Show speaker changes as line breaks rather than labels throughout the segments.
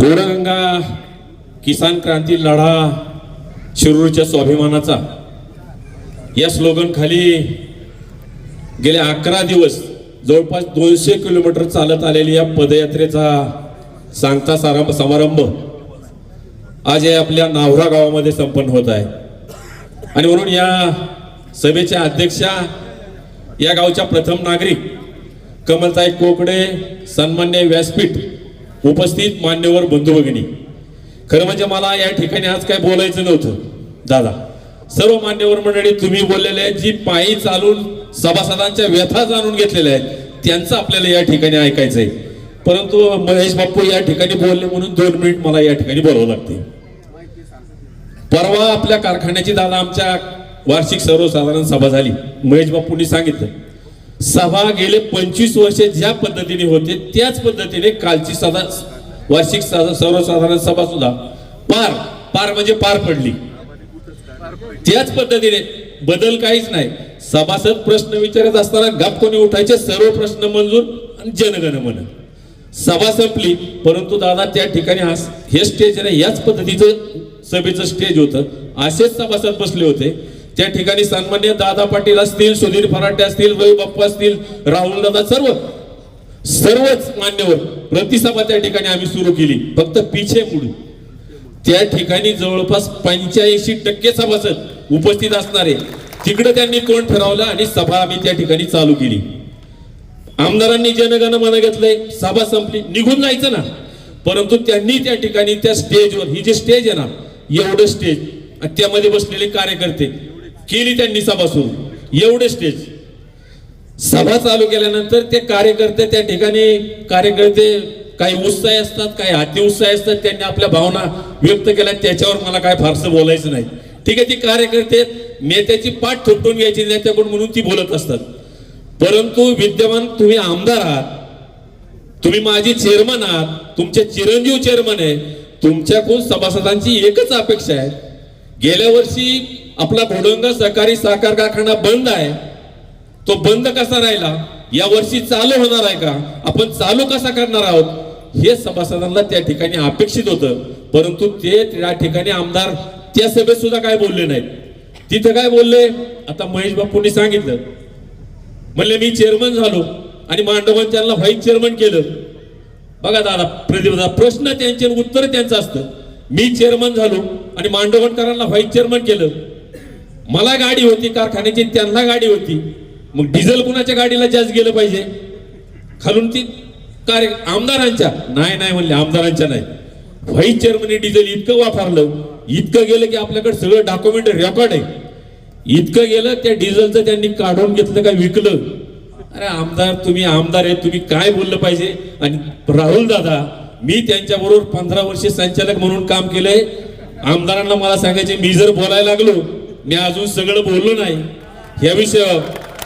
गौरगंगा किसान क्रांती लढा शिरूरच्या स्वाभिमानाचा. या स्लोगन खाली गेले अकरा दिवस जवळपास दोनशे किलोमीटर चालत आलेली या पदयात्रेचा सांगता सारंभ समारंभ आज या आपल्या नावरा गावामध्ये संपन्न होत आहे. आणि म्हणून या सभेच्या अध्यक्षा या गावच्या प्रथम नागरिक कमलताई कोकडे सन्मान्य व्यासपीठ उपस्थित मान्यवर बंधू भगिनी. खरं म्हणजे मला या ठिकाणी आज काय बोलायचं नव्हतं. दादा सर्व मान्यवर मंडळी तुम्ही बोललेले आहेत जी पायी चालून सभासदांच्या व्यथा जाणून घेतलेल्या आहेत त्यांचं आपल्याला या ठिकाणी ऐकायचं आहे. परंतु महेश बाप्पू या ठिकाणी बोलले म्हणून दोन मिनिट मला या ठिकाणी बोलावं लागते. परवा आपल्या कारखान्याची दादा आमच्या वार्षिक सर्वसाधारण सभा झाली. महेश बाप्पूंनी सांगितलं सभा गेले पंचवीस वर्षे ज्या पद्धतीने होते त्याच पद्धतीने कालची सदा वार्षिक सर्वसाधारण सभा सुद्धा पार पार म्हणजे पार पडली. त्याच पद्धतीने बदल काहीच नाही. सभासद प्रश्न विचारत असताना गप कोणी उठायचे सर्व प्रश्न मंजूर आणि जनगण मन सभा संपली परंतु दादा त्या ठिकाणी हे स्टेज आहे याच पद्धतीचं सभेचं स्टेज होतं. असेच सभासद बसले होते. त्या ठिकाणी सन्मान्य दादा पाटील असतील सुधीर फराटे असतील रवी बाप्पा असतील राहुल दादा सर्व सर्वच मान्यवर प्रतिसभा त्या ठिकाणी आम्ही सुरू केली. फक्त पिछे मुडू. त्या ठिकाणी जवळपास पंच्याऐंशी टक्के सभासद उपस्थित असणारे तिकडे त्यांनी तोंड फिरवलं आणि सभा आम्ही त्या ठिकाणी चालू केली. आमदारांनी जनगण मन घेतलंय सभा संपली निघून जायचं ना. परंतु त्यांनी त्या ठिकाणी त्या स्टेजवर ही जी स्टेज आहे ना एवढं स्टेज त्यामध्ये बसलेले कार्यकर्ते केली त्यांनी सभा एवढे स्टेज सभा चालू केल्यानंतर ते कार्यकर्ते त्या ठिकाणी कार्यकर्ते काही उत्साही असतात काही हाती उत्साही असतात. त्यांनी आपल्या भावना व्यक्त केल्या. त्याच्यावर मला काय फारसं बोलायचं नाही. ठीक आहे ती कार्यकर्ते नेत्याची पाठ थोपटून घ्यायची नेत्याकडून म्हणून ती बोलत असतात. परंतु विद्यमान तुम्ही आमदार आहात तुम्ही माझी चेअरमन आहात तुमचे चिरंजीव चेअरमन आहे तुमच्याकडून सभासदांची एकच अपेक्षा आहे गेल्या वर्षी आपला घोडंग सहकारी साखर कारखाना बंद आहे. तो बंद कसा राहिला? या वर्षी चालू होणार आहे का? आपण चालू कसा करणार आहोत? हे सभासदांना त्या ठिकाणी अपेक्षित होतं. परंतु ते त्या ठिकाणी आमदार त्या सभेत सुद्धा काय बोलले नाहीत. तिथे काय बोलले? आता महेश बापूंनी सांगितलं. म्हणले मी चेअरमन झालो आणि मांडवन त्यांना व्हाईस चेअरमन केलं. बघा दादा प्रदीप प्रश्न त्यांचे उत्तर त्यांचं असतं. मी चेअरमन झालो आणि मांडवणकरांना व्हाईस चेअरमन केलं. मला गाडी होती कारखान्याची त्यांना गाडी होती. मग डिझेल कुणाच्या गाडीला जास्त गेलं पाहिजे? खालून ती कार्य आमदारांच्या. नाही नाही म्हणले आमदारांच्या नाही. व्हाईस चेअरमन डिझेल इतकं वापरलं इतकं गेलं की आपल्याकडे सगळं डॉक्युमेंट रेकॉर्ड आहे. इतकं गेलं त्या डिझेलचं त्यांनी काढून घेतलं काय विकलं. अरे आमदार तुम्ही आमदार आहे तुम्ही काय बोललं पाहिजे? आणि राहुल दादा मी त्यांच्याबरोबर पंधरा वर्षे संचालक म्हणून काम केलंय. आमदारांना मला सांगायचे मी जर बोलायला लागलो मी अजून सगळं बोललो नाही. या विषयावर.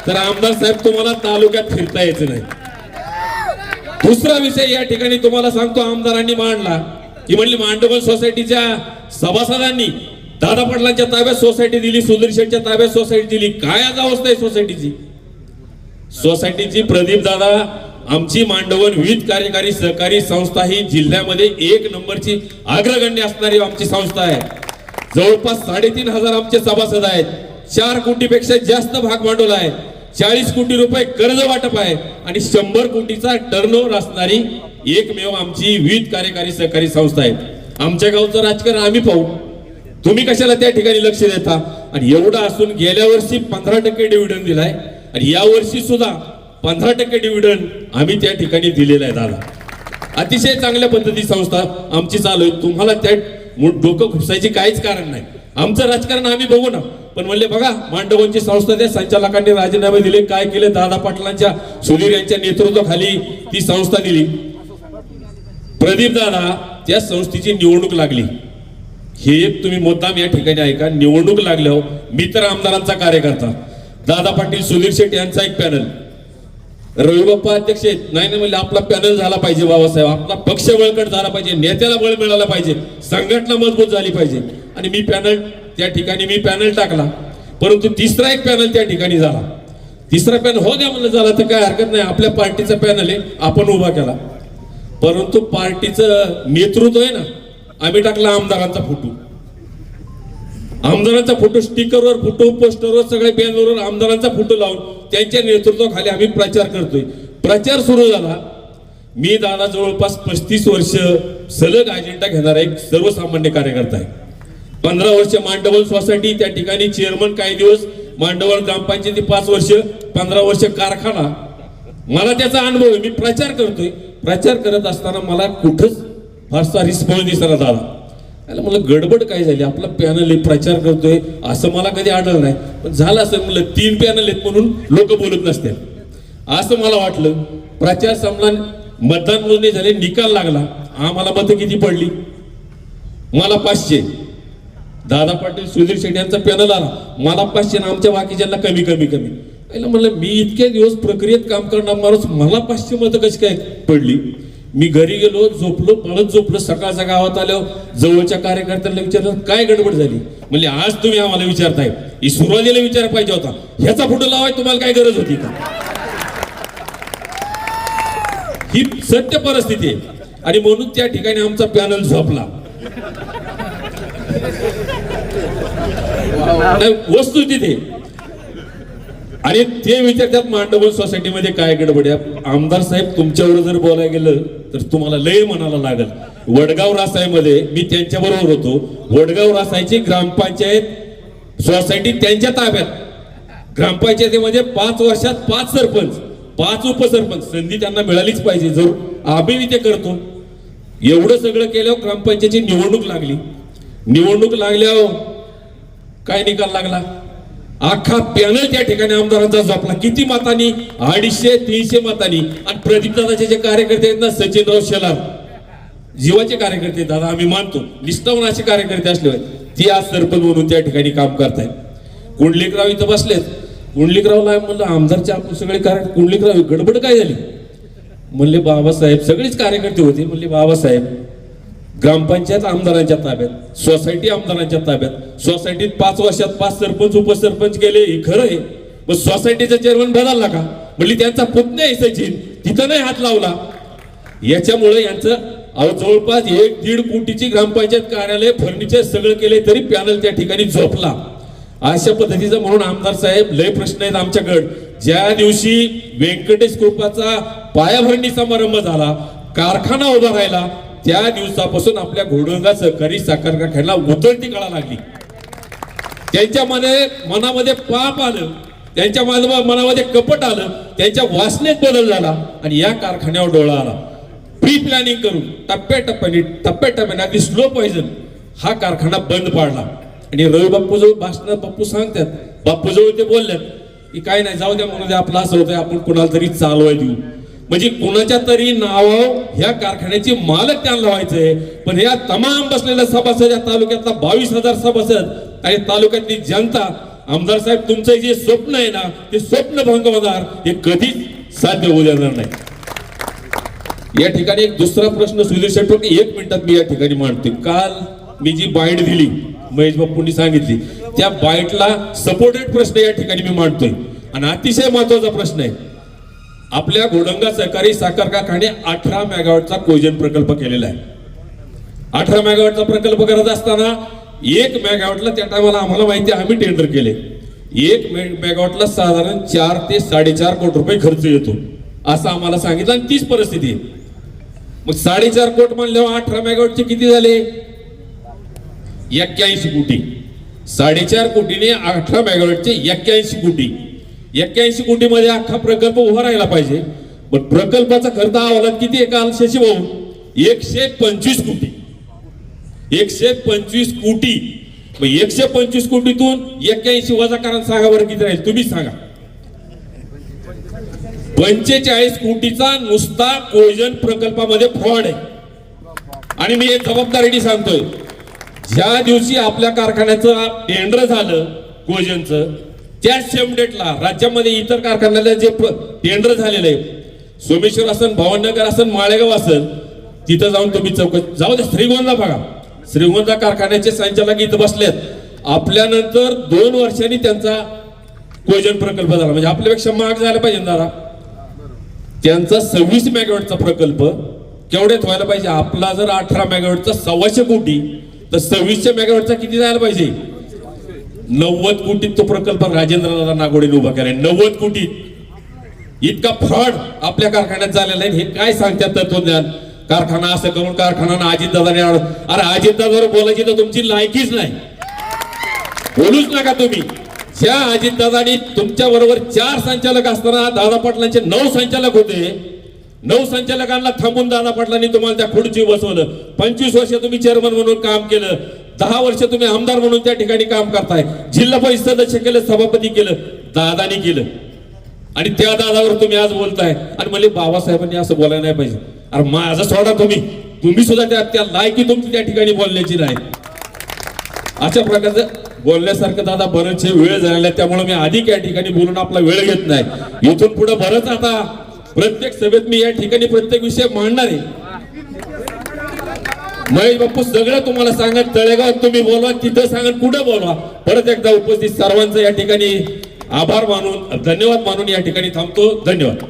तर आमदार साहेब तुम्हाला तालुक्यात फिरता यायचं नाही. दुसरा विषय या ठिकाणी तुम्हाला सांगतो आमदारांनी मांडला. की म्हणली मांडवल सोसायटीच्या सभासदांनी दादा पाटलांच्या ताब्यात सोसायटी दिली सुधीर शेठच्या ताब्यात सोसायटी दिली. काय आज अवस्था आहे सोसायटीची? सोसायटीची प्रदीप दादा आमची मांडवण विविध कार्यकारी सहकारी संस्था ही जिल्ह्यामध्ये एक नंबरची अग्रगण्य असणारी आमची संस्था आहे. जवळपास साडेतीन हजार आमचे सभासद आहेत. चार कोटीपेक्षा जास्त भाग भांडवल आहे. चाळीस कोटी रुपये कर्ज वाटप आहे आणि शंभर कोटीचा टर्नओव्हर असणारी एकमेव आमची विविध कार्यकारी सहकारी संस्था आहे आमच्या गावचं राजकारण आम्ही पाहू. तुम्ही कशाला त्या ठिकाणी लक्ष देता? आणि एवढं असून गेल्या वर्षी पंधरा टक्के डिव्हिडंड दिलाय. आणि या वर्षी सुद्धा पंधरा टक्के डिव्हिडंड आम्ही त्या ठिकाणी दिलेला आहे दादा. अतिशय चांगल्या पद्धती संस्था आमची चालू आहे तुम्हाला त्या डोकं खुपसायची काहीच कारण नाही. आमचं राजकारण आम्ही बघू ना. पण म्हणले बघा मांडवांची संस्था त्या संचालकांनी राजीनामे दिले. काय केले? दादा पाटलांच्या सुधीर यांच्या नेतृत्वाखाली ती संस्था दिली. प्रदीप दादा त्या संस्थेची निवडणूक लागली. हे एक तुम्ही मुद्दाम या ठिकाणी ऐका. निवडणूक लागल्यावर मी तर आमदारांचा कार्यकर्ता. दादा पाटील सुधीर शेट्टी यांचा एक पॅनल रविबाप्पा अध्यक्ष आहेत. नाही नाही म्हणजे आपला पॅनल झाला पाहिजे बाबासाहेब. आपला पक्ष बळकट झाला पाहिजे. नेत्याला बळ मिळाला पाहिजे. संघटना मजबूत झाली पाहिजे. आणि मी पॅनल त्या ठिकाणी मी पॅनल टाकला. परंतु तिसरा एक पॅनल त्या ठिकाणी झाला. तिसरा पॅनल हो द्या म्हणलं झाला तर काय हरकत नाही. आपल्या पार्टीचा पॅनल आहे. आपण उभा केला. परंतु पार्टीचं नेतृत्व आहे ना आम्ही टाकला आमदारांचा फोटो. आमदारांचा फोटो स्टिकरवर फोटो पोस्टरवर सगळ्या बॅनरवर आमदारांचा फोटो लावून त्यांच्या नेतृत्वाखाली आम्ही प्रचार करतोय. प्रचार सुरू झाला. मी दादा जवळपास पस्तीस वर्ष सलग अजेंडा घेणारा एक सर्वसामान्य कार्यकर्ता आहे. पंधरा वर्ष मांडवल सोसायटी त्या ठिकाणी चेअरमन काही दिवस मांडवळ ग्रामपंचायती पाच वर्ष पंधरा वर्ष कारखाना. मला त्याचा अनुभव आहे. मी प्रचार करतोय. प्रचार करत असताना मला कुठंच फारसा रिस्पॉन्स दिसला दादा. त्याला मला गडबड काय झाली? आपला पॅनल आहे प्रचार करतोय. असं मला कधी आढळलं नाही. पण झालं असं म्हणलं तीन पॅनल आहेत म्हणून लोक बोलत नसते असं मला वाटलं. प्रचार संपला मतदान मोजणी झाले निकाल लागला. आम्हाला मतं किती पडली? मला पाचशे. दादा पाटील सुधीर शेट्टी यांचा पॅनल आला. मला पाचशे ना आमच्या बाकीच्यांना कमी कमी कमी. पहिलं म्हणलं मी इतके दिवस प्रक्रियेत काम करणार माणूस मला पाचशे मतं कशी काय पडली? मी घरी गेलो झोपलो पळत झोपलो सकाळच्या गावात आलो जवळच्या कार्यकर्त्यांना विचारलं काय गडबड झाली? म्हणजे आज तुम्ही आम्हाला विचारताय. ही सुरुवातीला विचार पाहिजे होता. ह्याचा फोटो लावाय तुम्हाला काय गरज होती का? ही सत्य परिस्थिती आहे. आणि म्हणून त्या ठिकाणी आमचा पॅनल झोपला. वस्तू तिथे. आणि ते विचारतात मांडवल सोसायटीमध्ये काय गडबड आहे? आमदार साहेब तुमच्यावर जर बोलायला गेलं तर तुम्हाला लय म्हणायला लागल. वडगाव रासायमध्ये मी त्यांच्या बरोबर होतो. वडगाव रासायची ग्रामपंचायत सोसायटी त्यांच्या ताब्यात. ग्रामपंचायतीमध्ये म्हणजे पाच वर्षात पाच सरपंच पाच उपसरपंच. संधी त्यांना मिळालीच पाहिजे. जरूर आम्ही ते करतो. एवढं सगळं केल्यावर ग्रामपंचायतीची निवडणूक लागली. निवडणूक लागल्यावर काय निकाल लागला? अख्खा पॅनल त्या ठिकाणी आमदारांचा झोपला किती मतांनी? अडीचशे तीनशे मतांनी. आणि प्रदीप दादाचे जे कार्यकर्ते आहेत ना सचिनराव शेलार. जीवाचे कार्यकर्ते दादा आम्ही मानतो. निष्ठावून असे कार्यकर्ते असले ते आज सरपंच म्हणून त्या ठिकाणी काम करतायत. कुंडलिकराव इथं बसलेत. कुंडलिकरावला म्हणलं आमदारचे आपण सगळे कार्य कुंडलिकराव गडबड काय झाली? म्हणले बाबासाहेब सगळेच कार्यकर्ते होते. म्हणले बाबासाहेब ग्रामपंचायत आमदारांच्या ताब्यात सोसायटी आमदारांच्या ताब्यात सोसायटीत पाच वर्षात पाच सरपंच उपसरपंच गेले हे खरं आहे. मग सोसायटीचा चेअरमन बदलला का? म्हणजे त्यांचा पुतण्या आहे सचिन तिथं नाही हात लावला. याच्यामुळे यांचं अहो जवळपास एक दीड कोटीची ग्रामपंचायत कार्यालय फर्निचर सगळं केले तरी पॅनल त्या ठिकाणी झोपला. अशा पद्धतीचं म्हणून आमदार साहेब लय प्रश्न आहेत आमच्याकडे. ज्या दिवशी व्यंकटेश कृपाचा पायाभरणी समारंभ झाला कारखाना उभा राहिला त्या दिवसापासून आपल्या घोडंगा सहकारी साखर कारखान्याला उतरती कळा लागली. त्यांच्यामध्ये मनामध्ये पाप आलं त्यांच्या मनामध्ये कपट आलं त्यांच्या वासनेत बदल झाला आणि या कारखान्यावर डोळा आला. प्री प्लॅनिंग करून टप्प्याटप्प्याने टप्प्याटप्प्याने अगदी स्लो पॉइझन हा कारखाना बंद पाडला. आणि रवी बाप्पूजवळ भाषण बाप्पू सांगतात बाप्पूजवळ ते बोलल्यात की काय नाही जाऊ द्या म्हणून आपलं असं होतं आपण कुणाला तरी चालवाय देऊ. म्हणजे कुणाच्या तरी नावावर ह्या कारखान्याचे मालक त्यांना व्हायचंय पण या तमाम बसलेल्या सभासद या तालुक्यातला बावीस हजार सभासद आणि तालुक्यातली जनता आमदार साहेब तुमचं जे स्वप्न आहे ना ते स्वप्न भंग होणार हे कधीच साध्य होऊ देणार नाही. या ठिकाणी एक दुसरा प्रश्न सुधीर शेट्टी एक मिनिटात मी या ठिकाणी मांडते. काल मी जी बाईट दिली महेश बाप्पूंनी सांगितली त्या बाईटला सपोर्टेड प्रश्न या ठिकाणी मी मांडतोय. आणि अतिशय महत्त्वाचा प्रश्न आहे. आपल्या घोडंगा सहकारी साखर कारखाने अठरा मेगावॅटचा कोजन प्रकल्प केलेला आहे. अठरा मेगावॅटचा प्रकल्प करत असताना एक मेगावॅटला त्या टायमाला आम्हाला माहिती आहे, आम्ही टेंडर केले. एक मेगावॅटला साधारण चार ते साडेचार कोटी रुपये खर्च येतो असं आम्हाला सांगितलं आणि तीच परिस्थिती आहे. मग साडेचार कोट म्हणल्यावर अठरा मेगावॅटचे किती झाले? एक्क्याऐंशी कोटी. साडेचार कोटीने अठरा मेगावॅटचे एक्क्याऐंशी कोटी. एक्क्याऐंशी कोटीमध्ये अख्खा प्रकल्प उभा राहिला पाहिजे. पण प्रकल्पाचा खर्च अहवालात किती एका काल शशी भाऊ? एकशे पंचवीस कोटी. एकशे पंचवीस कोटी. मग एकशे पंचवीस कोटीतून एक्क्याऐंशी वजा कारण सांगा बरं किती राहील. तुम्ही सांगा. पंचेचाळीस कोटीचा नुसता कोयजन प्रकल्पामध्ये फ्रॉड आहे. आणि मी एक जबाबदारीने सांगतोय ज्या दिवशी आपल्या कारखान्याचं टेंडर झालं कोयजनचं त्याच सेम डेटला राज्यामध्ये इतर कारखान्याला जे टेंडर झालेलं आहे सोमेश्वर असन भवाननगर असन माळेगाव असन तिथं जाऊन तुम्ही चौकशी जाऊ दे श्रीगोंदा बघा. श्रीगोंदा कारखान्याचे संचालक इथं बसलेत. आपल्यानंतर दोन वर्षांनी त्यांचा कोजन प्रकल्प झाला. म्हणजे आपल्यापेक्षा महाग झाला पाहिजे जरा. दादा त्यांचा सव्वीस मेगावॅटचा प्रकल्प केवढ्यात व्हायला पाहिजे? आपला जर अठरा मेगावॅटचा सव्वाशे कोटी तर सव्वीसशे मेगावॅटचा किती जायला पाहिजे? नव्वद कोटीत तो प्रकल्प राजेंद्र नागोडीने उभा केलाय. नव्वद कोटीत इतका फ्रॉड आपल्या कारखान्यात झालेला आहे. हे काय सांगतात तत्वज्ञान? कारखाना असं करून कारखाना अजितदादाने आणून अरे अजितदादावर बोलायची तर तुमची लायकीच नाही. बोलूच नका तुम्ही. ज्या अजितदादानी तुमच्या बरोबर चार संचालक असताना दादा पाटलांचे नऊ संचालक होते. नऊ संचालकांना थांबून दादा पाटलांनी तुम्हाला त्या खुर्ची बसवलं. पंचवीस वर्ष तुम्ही चेअरमन म्हणून काम केलं. दहा वर्ष तुम्ही आमदार म्हणून त्या ठिकाणी काम करताय. जिल्हा परिषद सदस्य केलं सभापती केलं दादानी केलं. आणि त्या दादावर तुम्ही आज बोलताय. आणि म्हणजे बाबासाहेबांनी असं बोलायला नाही पाहिजे. अरे माझं सोडा तुम्ही. तुम्ही सुद्धा त्या त्या लायकी तुमची त्या ठिकाणी बोलण्याची नाही. अशा प्रकारचं बोलण्यासारखं दादा बरेचसे वेळ झालेला आहे त्यामुळे मी अधिक या ठिकाणी बोलून आपला वेळ घेत नाही. इथून पुढे बरंच आता प्रत्येक सभेत मी या ठिकाणी प्रत्येक विषय मांडणार आहे. महेश बाप्पू सगळं तुम्हाला सांगत तळेगाव तुम्ही बोलवा तिथं सांगत कुठं बोलवा. परत एकदा उपस्थित सर्वांचं या ठिकाणी आभार मानून धन्यवाद मानून या ठिकाणी थांबतो. धन्यवाद.